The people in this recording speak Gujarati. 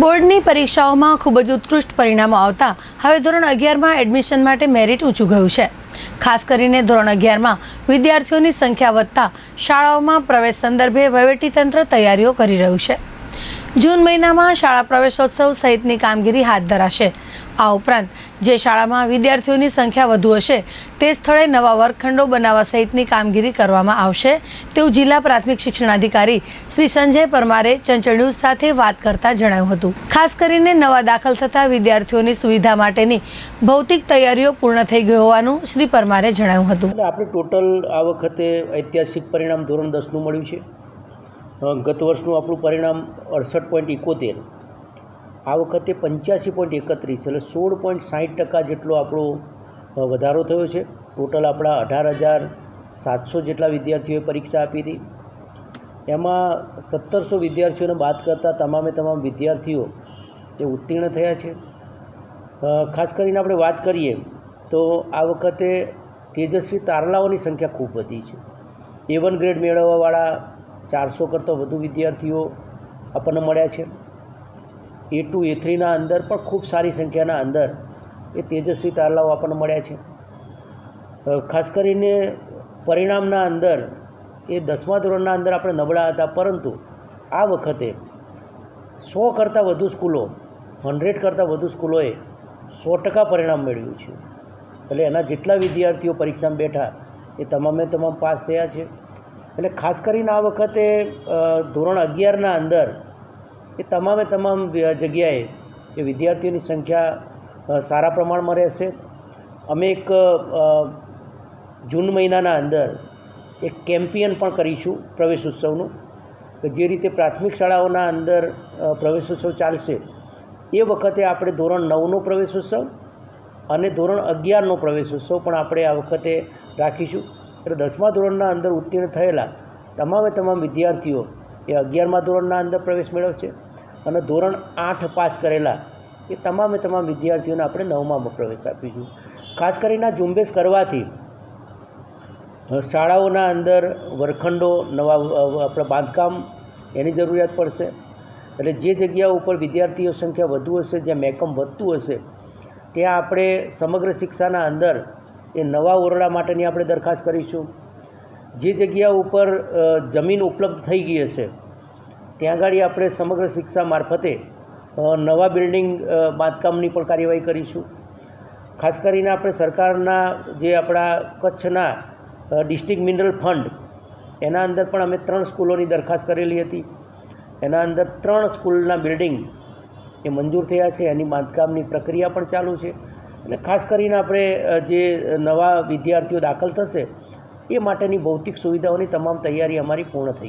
બોર્ડની પરીક્ષાઓમાં ખૂબ જ ઉત્કૃષ્ટ પરિણામો આવતા હવે ધોરણ અગિયારમાં એડમિશન માટે મેરિટ ઊંચું ગયું છે. ખાસ કરીને ધોરણ અગિયારમાં વિદ્યાર્થીઓની સંખ્યા વધતા શાળાઓમાં પ્રવેશ સંદર્ભે વહીવટીતંત્ર તૈયારીઓ કરી રહ્યું છે. જૂન મહિનામાં શાળા પ્રવેશોત્સવ સહિતની કામગીરી હાથ ધરાશે. આ ઉપરાંત, જે શાળામાં વિદ્યાર્થીઓની સંખ્યા વધુ હશે, તે સ્થળે નવા વર્ગખંડો બનાવવા સહિતની કામગીરી કરવામાં આવશે. તેવું જિલ્લા પ્રાથમિક શિક્ષણાધિકારી શ્રી સંજય પરમારે ચંચળ ન્યૂઝ સાથે વાત કરતા જણાવ્યું હતું. ખાસ કરીને નવા દાખલ થતા વિદ્યાર્થીઓની સુવિધા માટેની ભૌતિક તૈયારીઓ પૂર્ણ થઈ ગઈ હોવાનું શ્રી પરમારે જણાવ્યું હતું. આપણે ટોટલ આ વખતે ઐતિહાસિક પરિણામ ધોરણ દસનું મળ્યું છે. ગત વર્ષનું આપણું પરિણામ અડસઠ પોઈન્ટ એકોતેર. આ વખતે પંચ્યાસી પોઈન્ટ એકત્રીસ એટલે સોળ પોઈન્ટ સાઠ ટકા જેટલો આપણો વધારો થયો છે. ટોટલ આપણા અઢાર હજાર સાતસો જેટલા વિદ્યાર્થીઓએ પરીક્ષા આપી હતી. એમાં સત્તરસો વિદ્યાર્થીઓને બાદ કરતાં તમામે તમામ વિદ્યાર્થીઓ એ ઉત્તીર્ણ થયા છે. ખાસ કરીને આપણે વાત કરીએ તો આ વખતે તેજસ્વી તારલાઓની સંખ્યા ખૂબ વધી છે. એ વન ગ્રેડ મેળવવાવાળા ચારસો કરતાં વધુ વિદ્યાર્થીઓ આપણને મળ્યા છે. એ ટુ એ થ્રીના અંદર પણ ખૂબ સારી સંખ્યાના અંદર એ તેજસ્વી તારલાઓ આપણને મળ્યા છે. ખાસ કરીને પરિણામના અંદર એ દસમા ધોરણના અંદર આપણે નબળા હતા, પરંતુ આ વખતે સો કરતાં વધુ સ્કૂલો, હંડ્રેડ કરતાં વધુ સ્કૂલોએ સો ટકા પરિણામ મેળવ્યું છે. એટલે એના જેટલા વિદ્યાર્થીઓ પરીક્ષામાં બેઠા એ તમામે તમામ પાસ થયા છે. એટલે ખાસ કરીને આ વખતે ધોરણ અગિયારના અંદર એ તમામે તમામ જગ્યાએ એ વિદ્યાર્થીઓની સંખ્યા સારા પ્રમાણમાં રહેશે. અમે એક જૂન મહિનાના અંદર એક કેમ્પિયન પણ કરીશું પ્રવેશ ઉત્સવનું કે જે રીતે પ્રાથમિક શાળાઓના અંદર પ્રવેશ ઉત્સવ ચાલશે, એ વખતે આપણે ધોરણ નવનો પ્રવેશ ઉત્સવ અને ધોરણ અગિયારનો પ્રવેશ ઉત્સવ પણ આપણે આ વખતે રાખીશું. એટલે દસમા ધોરણના અંદર ઉત્તીર્ણ થયેલા તમામે તમામ વિદ્યાર્થીઓ એ અગિયારમા ધોરણના અંદર પ્રવેશ મેળવશે અને ધોરણ આઠ પાસ કરેલા એ તમામે તમામ વિદ્યાર્થીઓને આપણે નવમાં પ્રવેશ આપીશું. ખાસ કરીને ઝુંબેશ કરવાથી શાળાઓના અંદર વરખંડો નવા આપણે બાંધકામ એની જરૂરિયાત પડશે. એટલે જે જગ્યા ઉપર વિદ્યાર્થીઓ સંખ્યા વધુ હશે, જ્યાં મેકમ વધતું હશે, ત્યાં આપણે સમગ્ર શિક્ષાના અંદર એ નવા ઓરડા માટેની આપણે દરખાસ્ત કરીશું. જે જગ્યા ઉપર જમીન ઉપલબ્ધ થઈ ગઈ હશે, ત્યાં આગળ આપણે સમગ્ર શિક્ષા મારફતે નવા બિલ્ડિંગ બાંધકામની પણ કાર્યવાહી કરીશું. ખાસ કરીને આપણે સરકારના જે આપણા કચ્છના ડિસ્ટ્રિક્ટ મિનરલ ફંડ, એના અંદર પણ અમે ત્રણ સ્કૂલોની દરખાસ્ત કરેલી હતી. એના અંદર ત્રણ સ્કૂલના બિલ્ડિંગ એ મંજૂર થયા છે. એની બાંધકામની પ્રક્રિયા પણ ચાલુ છે. અને ખાસ કરીને આપણે જે નવા વિદ્યાર્થીઓ દાખલ થશે, એ માટેની ભૌતિક સુવિધાઓની તમામ તૈયારી અમારી પૂર્ણ થઈ